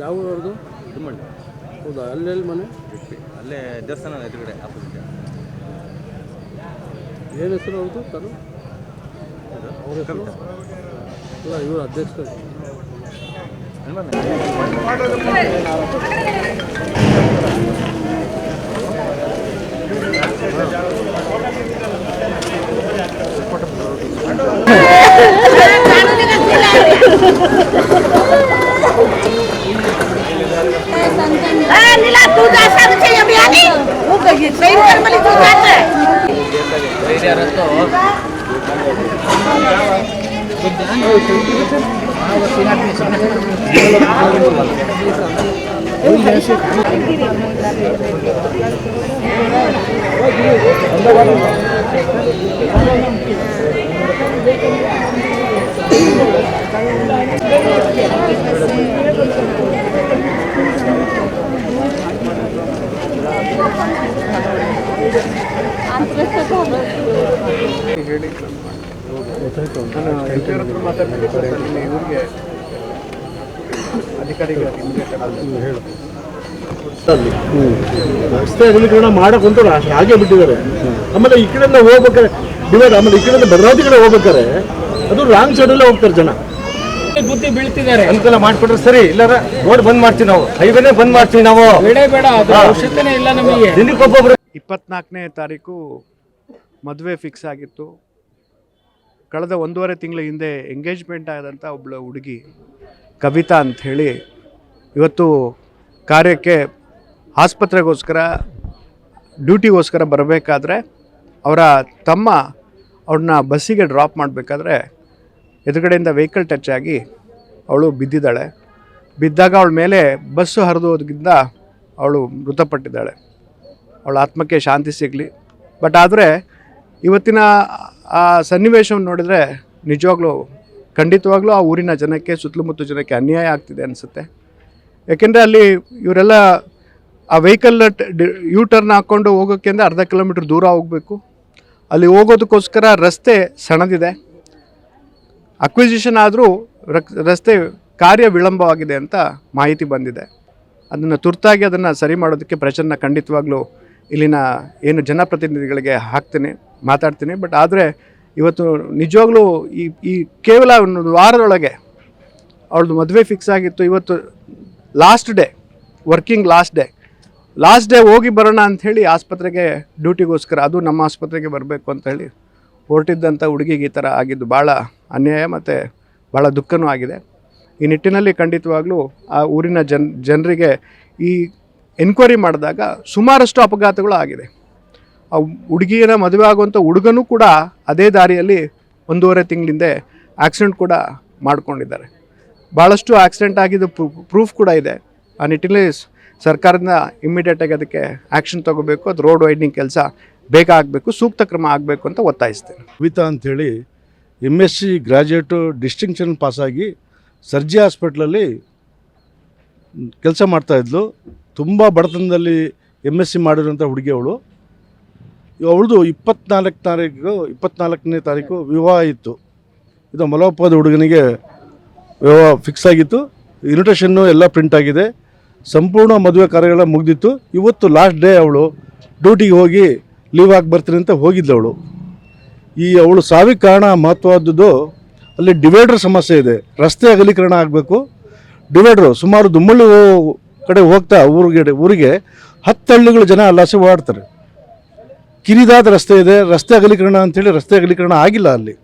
ಯಾವ ಊರವ್ರದ್ದು ಮಾಡಿ ಹೌದಾ? ಅಲ್ಲೆಲ್ಲಿ ಮನೆ? ಅಲ್ಲೇ ದೇವಸ್ಥಾನ ಎದುರುಗಡೆ ಆಪೋಸಿಟ್. ಏನು ಹೆಸರು ಅವ್ರದ್ದು? ತಾನು? ಅವ್ರ ಹೆಸರು? ಅಲ್ಲ ಇವರು ಅಧ್ಯಕ್ಷರು. Ah, ಯಾರು ಅಂತ ಸಿಗ್ತೀನಿ ರಸ್ತೆ ಅಗಲೀಕರಣ ಮಾಡಕ್ ಅಂತ ಹಾಗೆ ಬಿಟ್ಟಿದ್ದಾರೆ. ಆಮೇಲೆ ಈ ಕಡೆಯಿಂದ ಹೋಗ್ಬೇಕಾರೆ ಡಿವೈಡ್ ಆಮೇಲೆ ಈ ಕಡೆಯಿಂದ ಭದ್ರಾವತಿ ಕಡೆ ಹೋಗ್ಬೇಕಾರೆ ಅದು ರಾಂಗ್ ಸೈಡಲ್ಲೇ ಹೋಗ್ತಾರೆ ಜನ. ಬುದ್ಧಿ ಬೀಳ್ತಿದ್ದಾರೆ ಅನುಕೂಲ ಮಾಡ್ಕೊಟ್ರೆ ಸರಿ ಇಲ್ಲಾರ ರೋಡ್ ಬಂದ್ ಮಾಡ್ತೀವಿ ನಾವು. ಹೈವೇನೇ ಬಂದ್ ಮಾಡ್ತೀವಿ ನಾವು. ಬೇಡ ಬೇಡ ಅದು ಅವಶ್ಯಕತೆ ಇಲ್ಲ ನಮಗೆ. ದಿನಕ್ಕೊಬ್ಬೊಬ್ರು ಇಪ್ಪತ್ನಾಲ್ಕನೇ ತಾರೀಕು ಮದುವೆ ಫಿಕ್ಸ್ ಆಗಿತ್ತು. ಕಳೆದ ಒಂದೂವರೆ ತಿಂಗಳ ಹಿಂದೆ ಎಂಗೇಜ್ಮೆಂಟ್ ಆದಂಥ ಒಬ್ಬಳು ಹುಡುಗಿ ಕವಿತಾ ಅಂಥೇಳಿ ಇವತ್ತು ಕಾರ್ಯಕ್ಕೆ ಆಸ್ಪತ್ರೆಗೋಸ್ಕರ, ಡ್ಯೂಟಿಗೋಸ್ಕರ ಬರಬೇಕಾದ್ರೆ ಅವರ ತಮ್ಮ ಅವ್ರನ್ನ ಬಸ್ಸಿಗೆ ಡ್ರಾಪ್ ಮಾಡಬೇಕಾದ್ರೆ ಎದುರುಗಡೆಯಿಂದ ವೆಹಿಕಲ್ ಟಚ್ ಆಗಿ ಅವಳು ಬಿದ್ದಿದ್ದಾಳೆ. ಬಿದ್ದಾಗ ಅವಳ ಮೇಲೆ ಬಸ್ಸು ಹರಿದು ಹೋದ್ರಿಂದ ಅವಳು ಮೃತಪಟ್ಟಿದ್ದಾಳೆ. ಅವಳ ಆತ್ಮಕ್ಕೆ ಶಾಂತಿ ಸಿಗಲಿ. ಬಟ್ ಆದರೆ ಇವತ್ತಿನ ಆ ಸನ್ನಿವೇಶವನ್ನು ನೋಡಿದರೆ ನಿಜವಾಗ್ಲೂ, ಖಂಡಿತವಾಗ್ಲೂ ಆ ಊರಿನ ಜನಕ್ಕೆ, ಸುತ್ತಮುತ್ತ ಜನಕ್ಕೆ ಅನ್ಯಾಯ ಆಗ್ತಿದೆ ಅನಿಸುತ್ತೆ. ಯಾಕೆಂದರೆ ಅಲ್ಲಿ ಇವರೆಲ್ಲ ಆ ವೆಹಿಕಲ್ ಯೂ ಟರ್ನ್ ಹಾಕ್ಕೊಂಡು ಹೋಗೋಕ್ಕೆ ಅಂದರೆ ಅರ್ಧ ಕಿಲೋಮೀಟ್ರ್ ದೂರ ಹೋಗಬೇಕು. ಅಲ್ಲಿ ಹೋಗೋದಕ್ಕೋಸ್ಕರ ರಸ್ತೆ ಸಣದಿದೆ ಅಕ್ವಿಸಿಷನ್ ಆದರೂ ರಸ್ತೆ ಕಾರ್ಯ ವಿಳಂಬವಾಗಿದೆ ಅಂತ ಮಾಹಿತಿ ಬಂದಿದೆ. ಅದನ್ನು ತುರ್ತಾಗಿ ಅದನ್ನು ಸರಿ ಮಾಡೋದಕ್ಕೆ ಪ್ರಚನ್ನ ಖಂಡಿತವಾಗ್ಲೂ ಇಲ್ಲಿನ ಏನು ಜನಪ್ರತಿನಿಧಿಗಳಿಗೆ ಹಾಕ್ತೀನಿ, ಮಾತಾಡ್ತೀನಿ. ಬಟ್ ಆದರೆ ಇವತ್ತು ನಿಜವಾಗ್ಲೂ ಈ ಈ ಕೇವಲ ಒಂದು ವಾರದೊಳಗೆ ಅವಳದು ಮದುವೆ ಫಿಕ್ಸ್ ಆಗಿತ್ತು. ಇವತ್ತು last day working last day last day ಹೋಗಿ ಬರೋಣ ಅಂಥೇಳಿ ಆಸ್ಪತ್ರೆಗೆ ಡ್ಯೂಟಿಗೋಸ್ಕರ ಅದು ನಮ್ಮ ಆಸ್ಪತ್ರೆಗೆ ಬರಬೇಕು ಅಂತ ಹೇಳಿ ಹೊರಟಿದ್ದಂಥ ಹುಡುಗಿಗೆ ಈ ಥರ ಆಗಿದ್ದು ಭಾಳ ಅನ್ಯಾಯ ಮತ್ತು ಭಾಳ ದುಃಖನೂ ಆಗಿದೆ. ಈ ನಿಟ್ಟಿನಲ್ಲಿ ಖಂಡಿತವಾಗ್ಲೂ ಆ ಊರಿನ ಜನ್, ಜನರಿಗೆ ಈ ಎನ್ಕ್ವೈರಿ ಮಾಡಿದಾಗ ಸುಮಾರಷ್ಟು ಅಪಘಾತಗಳು ಆಗಿದೆ. ಆ ಹುಡುಗಿಯರ ಮದುವೆ ಆಗುವಂಥ ಹುಡುಗನೂ ಕೂಡ ಅದೇ ದಾರಿಯಲ್ಲಿ ಒಂದೂವರೆ ತಿಂಗಳಿಂದೆ ಆಕ್ಸಿಡೆಂಟ್ ಕೂಡ ಮಾಡಿಕೊಂಡಿದ್ದಾರೆ. ಭಾಳಷ್ಟು ಆಕ್ಸಿಡೆಂಟ್ ಆಗಿದ್ದು ಪ್ರೂಫ್ ಕೂಡ ಇದೆ. ಆ ನಿಟ್ಟಿನಲ್ಲಿ ಸರ್ಕಾರದಿಂದ ಇಮ್ಮಿಡಿಯೇಟಾಗಿ ಅದಕ್ಕೆ ಆ್ಯಕ್ಷನ್ ತಗೋಬೇಕು, ಅದು ರೋಡ್ ವೈಡ್ನಿಂಗ್ ಕೆಲಸ ಬೇಗ ಆಗಬೇಕು, ಸೂಕ್ತ ಕ್ರಮ ಆಗಬೇಕು ಅಂತ ಒತ್ತಾಯಿಸ್ತೇನೆ. ಕವಿತಾ ಅಂಥೇಳಿ M S C graduate distinction ಪಾಸಾಗಿ ಸರ್ಜಿ ಹಾಸ್ಪಿಟ್ಲಲ್ಲಿ ಕೆಲಸ ಮಾಡ್ತಾಯಿದ್ಲು ತುಂಬ ಬಡತನದಲ್ಲಿ ಎಂ ಎಸ್ ಸಿ ಮಾಡಿರುವಂಥ ಹುಡುಗಿ ಅವಳು ಅವಳದು ಇಪ್ಪತ್ನಾಲ್ಕು ತಾರೀಕು, ಇಪ್ಪತ್ನಾಲ್ಕನೇ ತಾರೀಕು ವಿವಾಹ ಇತ್ತು. ಇದು ಮಲೋಪದ ಹುಡುಗನಿಗೆ ವಿವಾಹ ಫಿಕ್ಸ್ ಆಗಿತ್ತು. ಇನ್ವಿಟೇಷನ್ನು ಎಲ್ಲ ಪ್ರಿಂಟ್ ಆಗಿದೆ. ಸಂಪೂರ್ಣ ಮದುವೆ ಕಾರ್ಯಗಳ ಮುಗ್ದಿತ್ತು. ಇವತ್ತು ಲಾಸ್ಟ್ ಡೇ ಅವಳು ಡ್ಯೂಟಿಗೆ ಹೋಗಿ ಲೀವ್ ಆಗಿ ಬರ್ತೀನಿ ಅಂತ ಹೋಗಿದ್ದವಳು ಈ ಅವಳು ಸಾವಿಗೆ ಕಾರಣ ಮಹತ್ವವಾದದ್ದು, ಅಲ್ಲಿ ಡಿವೈಡರ್ ಸಮಸ್ಯೆ ಇದೆ. ರಸ್ತೆ ಅಗಲೀಕರಣ ಆಗಬೇಕು. ಡಿವೈಡ್ರು ಸುಮಾರು ದುಮ್ಮಳ್ಳಿ ಕಡೆ ಹೋಗ್ತಾ ಊರಿಗೆ ಊರಿಗೆ ಹತ್ತು ಹಳ್ಳಿಗಳು ಜನ ಅಲ್ಲಾಸೆ ಓಡಾಡ್ತಾರೆ. ಕಿರಿದಾದ ರಸ್ತೆ ಇದೆ, ರಸ್ತೆ ಅಗಲೀಕರಣ ಅಂತೇಳಿ ರಸ್ತೆ ಅಗಲೀಕರಣ ಆಗಿಲ್ಲ ಅಲ್ಲಿ.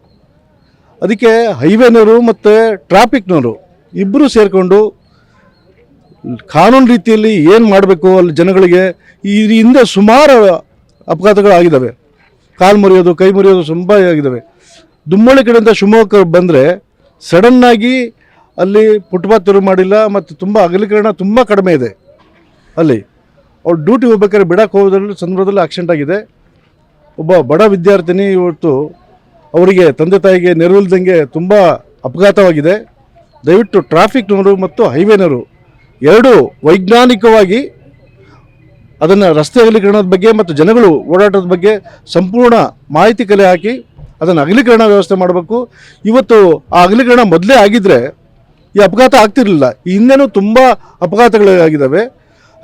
ಅದಕ್ಕೆ ಹೈವೇನವರು ಮತ್ತು ಟ್ರಾಫಿಕ್ನವರು ಇಬ್ಬರು ಸೇರಿಕೊಂಡು ಕಾನೂನು ರೀತಿಯಲ್ಲಿ ಏನು ಮಾಡಬೇಕು ಅಲ್ಲಿ ಜನಗಳಿಗೆ ಈ ಹಿಂದೆ ಸುಮಾರು ಅಪಘಾತಗಳಾಗಿದ್ದಾವೆ ಕಾಲು ಮುರಿಯೋದು, ಕೈ ಮುರಿಯೋದು ತುಂಬ ಆಗಿದ್ದಾವೆ. ದುಮ್ಮಳ್ಳಿ ಕಡೆಯಿಂದ ಶಿವಮೊಗ್ಗ ಬಂದರೆ ಸಡನ್ನಾಗಿ ಅಲ್ಲಿ ಫುಟ್ಪಾತ್ ತೆರವು ಮಾಡಿಲ್ಲ ಮತ್ತು ತುಂಬ ಅಗಲೀಕರಣ ತುಂಬ ಕಡಿಮೆ ಇದೆ ಅಲ್ಲಿ. ಅವ್ರು ಡ್ಯೂಟಿ ಹೋಗ್ಬೇಕಾದ್ರೆ ಬಿಡಕ್ಕೆ ಹೋಗೋದ್ರಲ್ಲಿ ಸಂದರ್ಭದಲ್ಲಿ ಆಕ್ಸಿಡೆಂಟ್ ಆಗಿದೆ. ಒಬ್ಬ ಬಡ ವಿದ್ಯಾರ್ಥಿನಿ ಇವತ್ತು ಅವರಿಗೆ ತಂದೆ ತಾಯಿಗೆ ನೆರವಿಲ್ದಂಗೆ ತುಂಬ ಅಪಘಾತವಾಗಿದೆ. ದಯವಿಟ್ಟು ಟ್ರಾಫಿಕ್ನವರು ಮತ್ತು ಹೈವೇನವರು ಎರಡೂ ವೈಜ್ಞಾನಿಕವಾಗಿ ಅದನ್ನು ರಸ್ತೆ ಅಗಲೀಕರಣದ ಬಗ್ಗೆ ಮತ್ತು ಜನಗಳು ಓಡಾಟದ ಬಗ್ಗೆ ಸಂಪೂರ್ಣ ಮಾಹಿತಿ ಕಲೆ ಹಾಕಿ ಅದನ್ನು ಅಗಲೀಕರಣ ವ್ಯವಸ್ಥೆ ಮಾಡಬೇಕು. ಇವತ್ತು ಆ ಅಗಲೀಕರಣ ಮೊದಲೇ ಆಗಿದ್ದರೆ ಈ ಅಪಘಾತ ಆಗ್ತಿರಲಿಲ್ಲ. ಹಿಂದೆನೂ ತುಂಬ ಅಪಘಾತಗಳಾಗಿದ್ದಾವೆ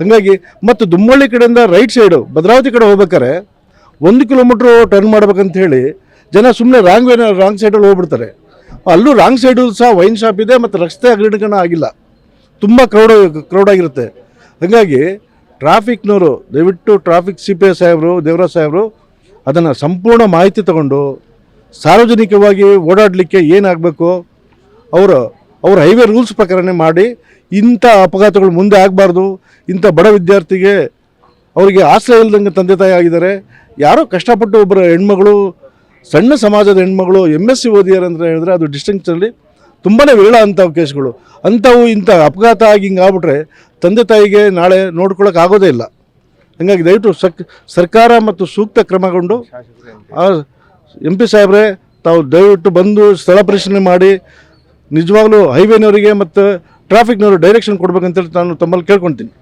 ಹಾಗಾಗಿ ಮತ್ತು ದುಮ್ಮಳ್ಳಿ ಕಡೆಯಿಂದ ರೈಟ್ ಸೈಡು ಭದ್ರಾವತಿ ಕಡೆ ಹೋಗ್ಬೇಕಾರೆ ಒಂದು ಕಿಲೋಮೀಟ್ರು ಟರ್ನ್ ಮಾಡ್ಬೇಕಂತ ಹೇಳಿ ಜನ ಸುಮ್ಮನೆ ರಾಂಗ್ ವೇ ರಾಂಗ್ ಸೈಡಲ್ಲಿ ಹೋಗ್ಬಿಡ್ತಾರೆ. ಅಲ್ಲೂ ರಾಂಗ್ ಸೈಡು ಸಹ ವೈನ್ ಶಾಪ್ ಇದೆ ಮತ್ತು ರಸ್ತೆ ಅಗಲೀಕರಣ ಆಗಿಲ್ಲ. ತುಂಬ ಕ್ರೌಡ್ ಕ್ರೌಡ್ ಆಗಿರುತ್ತೆ. ಹಾಗಾಗಿ ಟ್ರಾಫಿಕ್ನವರು, ದಯವಿಟ್ಟು ಟ್ರಾಫಿಕ್ ಸಿ ಪಿ ಎ ಸಾಹೇಬರು, ದೇವರಾಜ್ ಸಾಹೇಬರು ಅದನ್ನು ಸಂಪೂರ್ಣ ಮಾಹಿತಿ ತಗೊಂಡು ಸಾರ್ವಜನಿಕವಾಗಿ ಓಡಾಡಲಿಕ್ಕೆ ಏನಾಗಬೇಕು, ಅವರು ಅವ್ರ ಹೈವೇ ರೂಲ್ಸ್ ಪ್ರಕಾರನೇ ಮಾಡಿ ಇಂಥ ಅಪಘಾತಗಳು ಮುಂದೆ ಆಗಬಾರ್ದು, ಇಂಥ ಬಡ ವಿದ್ಯಾರ್ಥಿಗೆ ಅವರಿಗೆ ಆಶ್ರಯ ಇಲ್ಲದಂಗೆ ತಂದೆ ತಾಯಿ ಆಗಿದ್ದಾರೆ. ಯಾರೋ ಕಷ್ಟಪಟ್ಟು ಒಬ್ಬರ ಹೆಣ್ಮಗಳು, ಸಣ್ಣ ಸಮಾಜದ ಹೆಣ್ಮಗಳು ಎಂ ಎಸ್ ಸಿ ಓದಿಯಾರ ಅಂತ ಹೇಳಿದ್ರೆ ಅದು ಡಿಸ್ಟಿಂಕ್ಷನಲ್ಲಿ ತುಂಬಾ ವಿರಳ ಅಂಥವು ಕೇಸ್ಗಳು. ಅಂಥವು ಇಂಥ ಅಪಘಾತ ಆಗಿ ಹಿಂಗೆ ಆಗ್ಬಿಟ್ರೆ ತಂದೆ ತಾಯಿಗೆ ನಾಳೆ ನೋಡ್ಕೊಳಕ್ಕೆ ಆಗೋದೇ ಇಲ್ಲ. ಹಾಗಾಗಿ ದಯವಿಟ್ಟು ಸಕ್, ಸರ್ಕಾರ ಮತ್ತು ಸೂಕ್ತ ಕ್ರಮಗೊಂಡು ಎಂ ಪಿ ಸಾಹೇಬ್ರೆ ತಾವು ದಯವಿಟ್ಟು ಬಂದು ಸ್ಥಳ ಪರಿಶೀಲನೆ ಮಾಡಿ ನಿಜವಾಗ್ಲೂ ಹೈವೇನವರಿಗೆ ಮತ್ತು ಟ್ರಾಫಿಕ್ನವರು ಡೈರೆಕ್ಷನ್ ಕೊಡ್ಬೇಕಂತೇಳಿ ನಾನು ತಮ್ಮಲ್ಲಿ ಕೇಳ್ಕೊತೀನಿ.